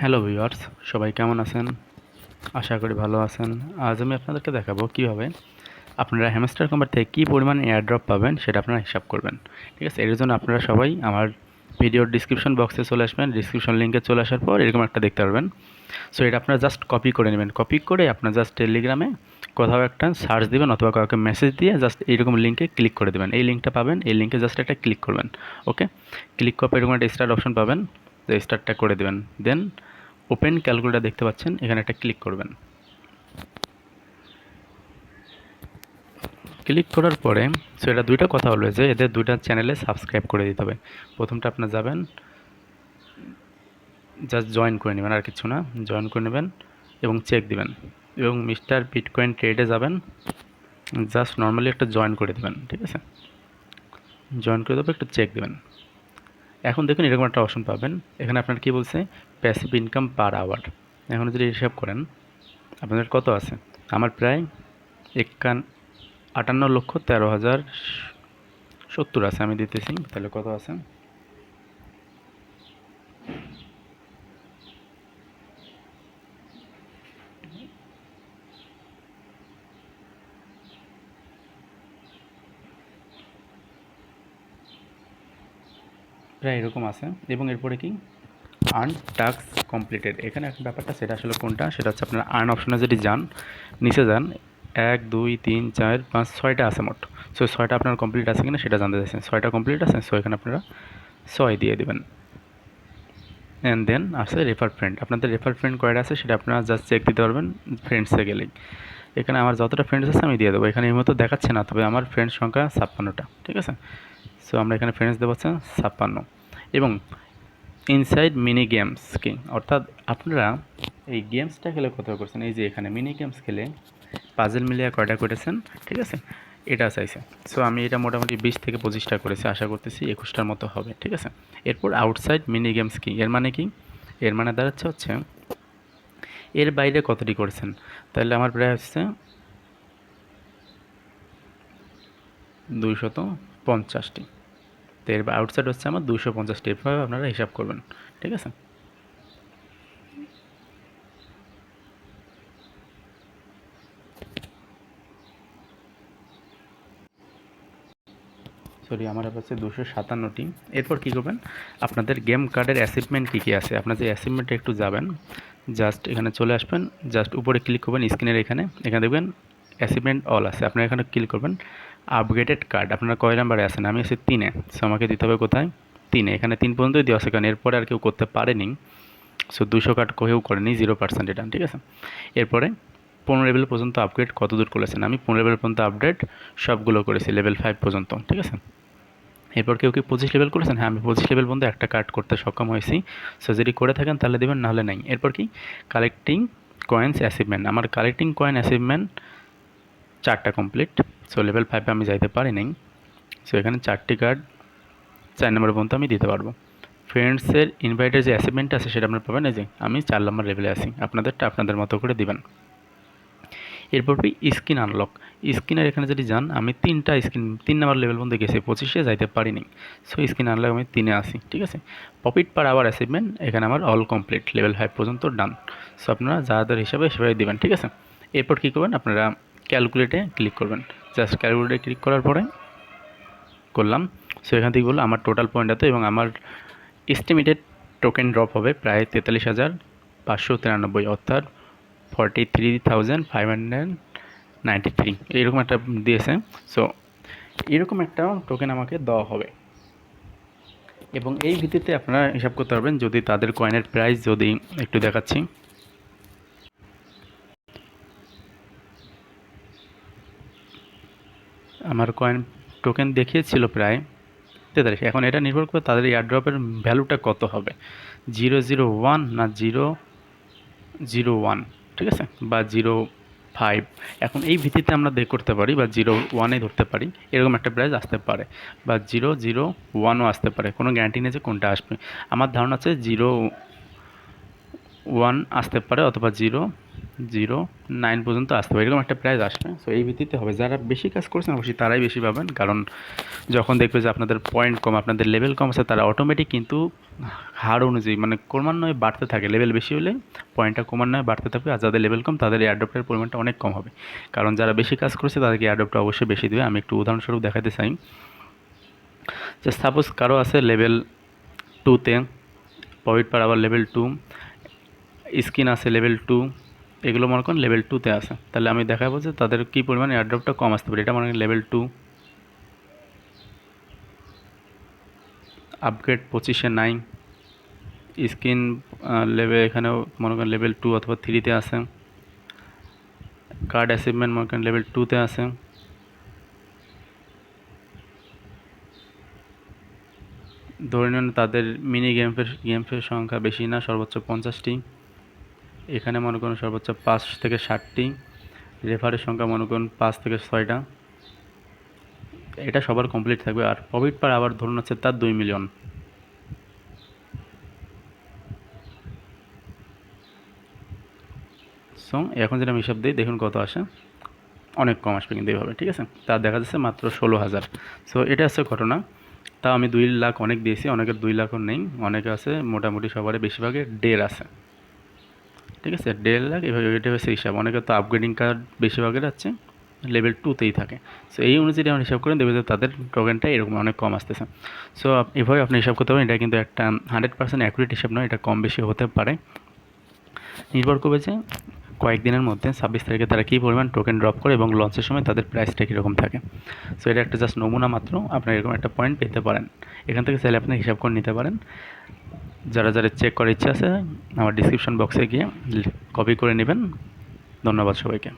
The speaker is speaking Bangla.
হ্যালো ভিউয়ার্স সবাই কেমন আছেন? আশা করি ভালো আছেন। আজ আমি আপনাদেরকে দেখাবো কীভাবে আপনারা হ্যামস্টার কোম্পানি থেকে কী পরিমাণ এয়ারড্রপ পাবেন সেটা আপনারা হিসাব করবেন। ঠিক আছে? এর জন্য আপনারা সবাই আমার ভিডিওর ডিসক্রিপশন বক্সে চলে আসবেন। ডিসক্রিপশন লিঙ্কে চলে আসার পর এরকম একটা দেখতে পারবেন। সো এটা আপনারা জাস্ট কপি করে নেবেন। কপি করে আপনার জাস্ট টেলিগ্রামে কোথাও একটা সার্চ দিবেন অথবা কাউকে মেসেজ দিয়ে জাস্ট এইরকম লিঙ্কে ক্লিক করে দেবেন। এই লিঙ্কটা পাবেন। এই লিঙ্কে জাস্ট একটা ক্লিক করবেন। ওকে ক্লিক করার পর এরকম একটা স্টার্ট অপশন পাবেন। তো স্টার্টটা করে দেবেন। দেন ওপেন ক্যালকুলেটার দেখতে পাচ্ছেন, এখানে একটা ক্লিক করবেন। ক্লিক করার পরে সো এটা দুইটা কথা হলো যে এদের দুইটা চ্যানেলে সাবস্ক্রাইব করে দিতে হবে। প্রথমটা আপনার যাবেন জাস্ট জয়েন করে নেবেন আর কিছু না জয়েন করে নেবেন এবং চেক দিবেন। এবং মিস্টার বিটকয়েন ট্রেডে যাবেন জাস্ট নর্মালি একটা জয়েন করে দেবেন, ঠিক আছে? জয়েন করে দেবো একটু চেক দেবেন। এখন দেখুন এরকম একটা অপশন পাবেন। এখানে আপনার কি বলছে? প্যাসিভ ইনকাম পার আওয়ার এখন যদি হিসাব করেন, আপনাদের কত আছে? আমার প্রায় একান আটান্ন লক্ষ তেরো হাজার সত্তর আছে। আমি দিতেছি, তাহলে কত আছে? প্রায় এরকম আছে। এবং এরপরে কি? আর্ন টাস্ক কমপ্লিটেড এখানে একটা ব্যাপারটা, সেটা আসলে কোনটা? সেটা হচ্ছে আপনারা আর্ন অপশনে যদি যান, নিচে যান, এক, দুই, তিন, চার, পাঁচ, ছয়টা আছে মোট। সো ছয়টা আপনার কমপ্লিট আছে কিনা সেটা জানতে চাইছেন। ছয়টা কমপ্লিট আছে সো এখানে আপনারা ছয় দিয়ে দেবেন। অ্যান্ড দেন আছে রেফার ফ্রেন্ড আপনাদের রেফার ফ্রেন্ড কয়টা আছে সেটা আপনারা জাস্ট চেক দিতে পারবেন ফ্রেন্ডসে গেলেই। এখানে আমার যতটা ফ্রেন্ডস আছে আমি দিয়ে দেবো। এখানে এই মতো দেখাচ্ছে না, তবে আমার ফ্রেন্ড সংখ্যা ছাপ্পান্নটা, ঠিক আছে? সো আমরা এখানে ফ্রেন্ডস দেবো হচ্ছে ছাপ্পান্ন। এবং ইনসাইড মিনি গেমস কি, অর্থাৎ আপনারা এই গেমসটা খেলে কোথাও করছেন? এই যে এখানে মিনি গেমস খেলে পাজেল মিলিয়ে কয়টা করেছেন? ঠিক আছে? এটা চাইছে। সো আমি এটা মোটামুটি বিশ থেকে পঁচিশটা করেছি, আশা করতেছি একুশটার মতো হবে, ঠিক আছে? এরপর আউটসাইড মিনি গেমস কি? এর মানে কি? এর মানে দাঁড়াচ্ছে হচ্ছে এর বাইরে কতটি করেছেন? তাহলে আমার প্রায় হচ্ছে দুইশত পঞ্চাশটি। তো এর আউটসাইড হচ্ছে আমার দুশো পঞ্চাশটি এভাবে আপনারা হিসাব করবেন, ঠিক আছে? সরি আমার হচ্ছে দুশো সাতান্নটি। এরপর কী করবেন? আপনাদের গেম কার্ডের অ্যাচিভমেন্ট কী কী আছে? আপনাদের অ্যাচিভমেন্টে একটু যাবেন জাস্ট এখানে চলে আসবেন জাস্ট উপরে ক্লিক করবেন স্ক্রিনের এখানে। এখানে দেখবেন অ্যাচিভমেন্ট অল আছে। আপনারা এখানে ক্লিক করবেন আপগ্রেডেড কার্ড আপনারা কয় নাম্বারে আছেন? আমি আছি তিনে। সো আমাকে দিতে হবে কোথায়? তিনে। এখানে তিন পর্যন্তই দেওয়া আছে, কারণ এরপরে আর কেউ করতে পারেনি। সো দুশো কার্ড কেউ করেনি জিরো পার্সেন্ট এটা, ঠিক আছে? এরপরে, পনেরো লেভেল পর্যন্ত আপগ্রেড কত দূর করেছেন? আমি পনেরো লেভেল পর্যন্ত আপডেট সবগুলো করেছি লেভেল ফাইভ পর্যন্ত, ঠিক আছে? এরপর কেউ কি পঁচিশ লেভেল করেছেন? হ্যাঁ আমি পঁচিশ লেভেল পর্যন্ত একটা কার্ড করতে সক্ষম হয়েছি। সো যদি করে থাকেন, তাহলে দেবেন, নাহলে নাই। এরপর কি? কালেক্টিং কয়েন্স অ্যাচিভমেন্ট আমার কালেক্টিং কয়েন অ্যাচিভমেন্ট চারটা কমপ্লিট সো লেভেল ফাইভে আমি যাইতে পারি নাই। সো এখানে চারটি কার্ড চার নম্বর পর্যন্ত আমি দিতে পারব। ফ্রেন্ডসের ইনভাইটের যে অ্যাচিভমেন্ট আছে সেটা আপনারা পাবেন, এই যে আমি চার নম্বর লেভেলে আসি আপনাদেরটা আপনাদের মতো করে দিবেন। এরপর স্ক্রিন আনলক স্ক্রিনের এখানে যদি যান, আমি তিনটা স্ক্রিন তিন নাম্বার লেভেল পর্যন্ত গেছি, পঁচিশে যাইতে পারিনি সো স্ক্রিন আনলক আমি তিনে আসি ঠিক আছে? প্রফিট পার আওয়ার অ্যাচিভমেন্ট এখানে আমার অল কমপ্লিট লেভেল ফাইভ পর্যন্ত ডান সো আপনারা যাদের হিসাবে সেভাবে দেবেন, ঠিক আছে? এরপর কী করবেন, আপনারা ক্যালকুলেটে ক্লিক করবেন। জাস্ট ক্যালকুলেটে ক্লিক করার পরে করলাম। সো এখান থেকে বলল আমার টোটাল পয়েন্ট এত এবং আমার এস্টিমেটেড টোকেন ড্রপ হবে প্রায় তেতাল্লিশ হাজার পাঁচশো তিরানব্বই, অর্থাৎ forty three thousand five hundred ninety three এইরকম একটা দিয়েছে। সো এরকম একটা টোকেন আমাকে দেওয়া হবে। এবং এই ভিত্তিতে আপনারা হিসাব করতে পারবেন যদি তাদের কয়েনের প্রাইস যদি একটু দেখাচ্ছি। আমার কয়েন টোকেন দেখিয়েছিল প্রায় তেতাল্লিশ। এখন এটা নির্ভর করে তাদের এয়ারড্রপের ভ্যালুটা কত হবে? জিরো জিরো ওয়ান না জিরো জিরো ওয়ান ঠিক আছে? বা জিরো ফাইভ এখন এই ভিত্তিতে আমরা দেখ করতে পারি বা জিরো ওয়ানে ধরতে পারি, এরকম একটা প্রাইস আসতে পারে বা জিরো জিরো ওয়ানও আসতে পারে। কোনো গ্যারান্টি নেই যে কোনটা আসবে। আমার ধারণা আছে জিরো ওয়ান আসতে পারে অথবা জিরো জিরো, নাইন পর্যন্ত আসতে পারে। এরকম একটা প্রাইস আসবে। সো এই ভিত্তিতে হবে। যারা বেশি কাজ করছেন, অবশ্যই তারাই বেশি পাবেন। কারণ যখন দেখবে যে আপনাদের পয়েন্ট কম, আপনাদের লেভেল কম আছে, তারা অটোমেটিক কিন্তু হার অনুযায়ী মানে ক্রমান্বয়ে বাড়তে থাকে। লেভেল বেশি হলে পয়েন্টটা ক্রমান্বয়ে বাড়তে থাকবে। আর যাদের লেভেল কম, তাদের এয়ারড্রপের পরিমাণটা অনেক কম হবে। কারণ যারা বেশি কাজ করছে, তাদেরকে এয়ারড্রপটা অবশ্যই বেশি দেবে। আমি একটু উদাহরণস্বরূপ দেখাতে চাই। যে সাপোজ কারও আছে লেভেল টুতে পয়েন্ট পার আবার লেভেল টু স্কিন আছে লেভেল টু এগুলো মনে করেন লেভেল টুতে আছে। তাহলে আমি দেখাবো যে তাদের কী পরিমাণ এয়ারড্রপটা কম আসতে পারে। এটা মনে করেন লেভেল টু আপগ্রেড পঁচিশে নাইন স্কিন লেভেল এখানেও মনে করেন লেভেল টু অথবা থ্রিতে আছে। কার্ড অ্যাচিভমেন্ট মনে করেন লেভেল টুতে আছে। ধরে নিন তাদের মিনি গেমসের গেমসের সংখ্যা বেশি না, সর্বোচ্চ পঞ্চাশটি। এখানে মনে করুন সর্বোচ্চ পাঁচ থেকে ষাটটি রেফারের সংখ্যা মনে করুন পাঁচ থেকে ছয়টা। এটা সবার কমপ্লিট থাকবে। আর প্রফিট পার আবার ধরুন হচ্ছে তার দুই মিলিয়ন সো এখন যেটা আমি হিসাব দিই, দেখুন কত আসে। অনেক কম আসবে কিন্তু এইভাবে, ঠিক আছে? তা দেখা যাচ্ছে মাত্র ষোলো হাজার। সো এটা হচ্ছে ঘটনা। তা আমি দুই লাখ অনেক দিয়েছি, অনেকের দুই লাখও নেই। অনেকে আছে, মোটামুটি সবারই বেশিরভাগের ডের আছে। ঠিক আছে, দেড় লাখ এভাবে এটা হচ্ছে হিসাব অনেকে তো আপগ্রেডিং কার্ড বেশিরভাগের আছে লেভেল টুতেই থাকে। সো এই অনুযায়ী আমরা হিসাব করেন, দেখবেন তাদের টোকেনটা এরকম অনেক কম আসতেছে। সো এভাবে আপনি হিসাব করতে পারেন, এটা কিন্তু একটা হান্ড্রেড পার্সেন্ট অ্যাকুরেট হিসাব নয়, এটা কম বেশি হতে পারে। নির্ভর করবে যে কয়েকদিনের মধ্যে ছাব্বিশ তারিখে তারা কী পরিমাণ টোকেন ড্রপ করে এবং লঞ্চের সময় তাদের প্রাইসটা কীরকম থাকে। সো এটা একটা জাস্ট নমুনা মাত্র আপনার এরকম একটা পয়েন্ট পেতে পারেন। এখান থেকে চাইলে আপনি হিসাব করে নিতে পারেন। যারা যারা চেক করার ইচ্ছা আছে, আমার ডিসক্রিপশন বক্সে গিয়ে কপি করে নেবেন। ধন্যবাদ সবাইকে।